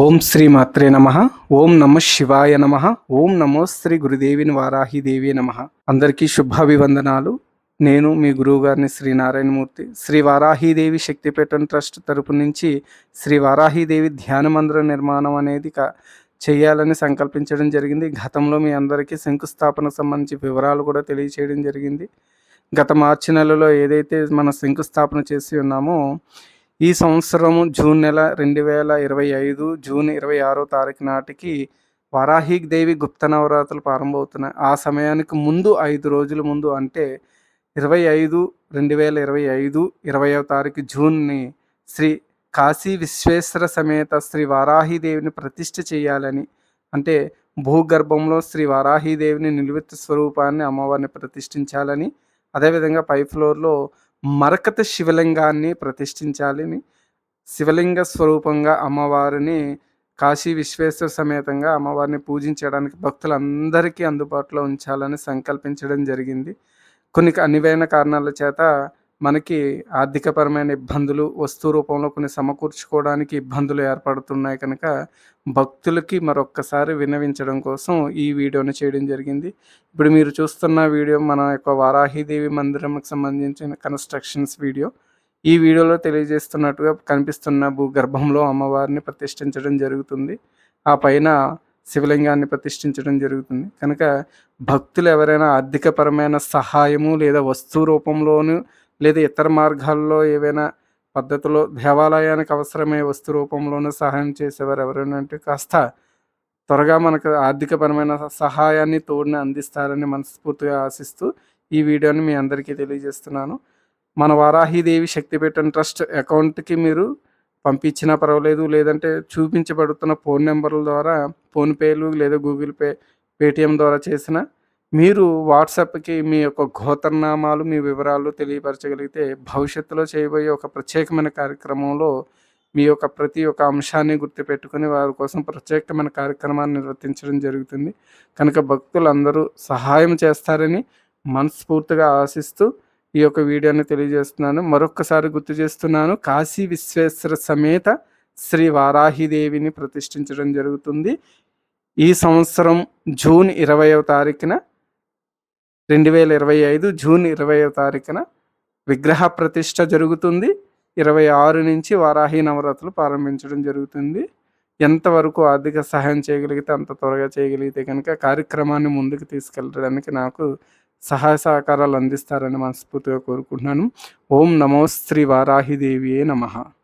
ఓం శ్రీ మాత్రే నమ. ఓం నమ శివాయ నమ. ఓం నమో శ్రీ గురుదేవిని వారాహిదేవి నమ. అందరికీ శుభాభివందనాలు. నేను మీ గురువు గారిని శ్రీ నారాయణమూర్తి. శ్రీ వారాహీదేవి శక్తిపీఠం ట్రస్ట్ తరపు నుంచి శ్రీ వారాహీదేవి ధ్యాన మందిర నిర్మాణం అనేది క చేయాలని సంకల్పించడం జరిగింది. గతంలో మీ అందరికీ శంకుస్థాపనకు సంబంధించి వివరాలు కూడా తెలియచేయడం జరిగింది. గత మార్చి నెలలో ఏదైతే మన శంకుస్థాపన చేసి ఉన్నామో ఈ సంవత్సరము జూన్ నెల రెండు వేల ఇరవై ఐదు జూన్ ఇరవై ఆరో తారీఖు నాటికి వారాహి దేవి గుప్త నవరాత్రులు ప్రారంభమవుతున్నాయి. ఆ సమయానికి ముందు ఐదు రోజుల ముందు అంటే ఇరవై ఐదు రెండు వేల ఇరవై ఐదు ఇరవయో తారీఖు జూన్ని శ్రీ కాశీ విశ్వేశ్వర సమేత శ్రీ వారాహిదేవిని ప్రతిష్ఠ చేయాలని అంటే భూగర్భంలో శ్రీ వారాహిదేవిని నిలువెత్తు స్వరూపాన్ని అమ్మవారిని ప్రతిష్ఠించాలని అదేవిధంగా పై ఫ్లోర్లో మరకత శివలింగాన్ని ప్రతిష్ఠించాలని శివలింగ స్వరూపంగా అమ్మవారిని కాశీ విశ్వేశ్వర సమేతంగా అమ్మవారిని పూజించడానికి భక్తులందరికీ అందుబాటులో ఉంచాలని సంకల్పించడం జరిగింది. కొన్ని అనివైన కారణాల చేత మనకి ఆర్థికపరమైన ఇబ్బందులు వస్తు రూపంలో కొన్ని సమకూర్చుకోవడానికి ఇబ్బందులు ఏర్పడుతున్నాయి కనుక భక్తులకి మరొక్కసారి విన్నవించడం కోసం ఈ వీడియోని చేయడం జరిగింది. ఇప్పుడు మీరు చూస్తున్న వీడియో మన యొక్క వారాహిదేవి మందిరంకి సంబంధించిన కన్స్ట్రక్షన్స్ వీడియో. ఈ వీడియోలో తెలియజేస్తున్నట్టుగా కనిపిస్తున్న భూగర్భంలో అమ్మవారిని ప్రతిష్ఠించడం జరుగుతుంది. ఆ పైన శివలింగాన్ని ప్రతిష్ఠించడం జరుగుతుంది. కనుక భక్తులు ఎవరైనా ఆర్థికపరమైన సహాయము లేదా వస్తు రూపంలోనూ లేదా ఇతర మార్గాల్లో ఏవైనా పద్ధతిలో దేవాలయానికి అవసరమయ్యే వస్తు రూపంలోనూ సహాయం చేసేవారు ఎవరైనా అంటే కాస్త త్వరగా మనకు ఆర్థికపరమైన సహాయాన్ని తోడుని అందిస్తారని మనస్ఫూర్తిగా ఆశిస్తూ ఈ వీడియోని మీ అందరికీ తెలియజేస్తున్నాను. మన వారాహిదేవి శక్తిపీఠం ట్రస్ట్ అకౌంట్కి మీరు పంపించినా పర్వాలేదు లేదంటే చూపించబడుతున్న ఫోన్ నెంబర్ల ద్వారా ఫోన్పేలు లేదా గూగుల్ పే పేటిఎం ద్వారా చేసిన మీరు వాట్సాప్కి మీ యొక్క గోతర్నామాలు మీ వివరాలు తెలియపరచగలిగితే భవిష్యత్తులో చేయబోయే ఒక ప్రత్యేకమైన కార్యక్రమంలో మీ యొక్క ప్రతి ఒక్క అంశాన్ని గుర్తుపెట్టుకుని వారి కోసం ప్రత్యేకమైన కార్యక్రమాన్ని నిర్వర్తించడం జరుగుతుంది. కనుక భక్తులు అందరూ సహాయం చేస్తారని మనస్ఫూర్తిగా ఆశిస్తూ ఈ యొక్క వీడియోని తెలియజేస్తున్నాను. మరొక్కసారి గుర్తు చేస్తున్నాను కాశీ విశ్వేశ్వర సమేత శ్రీ వారాహిదేవిని ప్రతిష్ఠించడం జరుగుతుంది. ఈ సంవత్సరం జూన్ ఇరవయవ తారీఖున రెండు వేల ఇరవై ఐదు జూన్ ఇరవైవ తారీఖున విగ్రహ ప్రతిష్ట జరుగుతుంది. ఇరవై ఆరు నుంచి వారాహి నవరాత్రులు ప్రారంభించడం జరుగుతుంది. ఎంతవరకు ఆర్థిక సహాయం చేయగలిగితే అంత త్వరగా చేయగలిగితే కనుక కార్యక్రమాన్ని ముందుకు తీసుకెళ్ళడానికి నాకు సహాయ సహకారాలు అందిస్తారని మనస్ఫూర్తిగా కోరుకుంటున్నాను. ఓం నమో శ్రీ వారాహిదేవియే నమః.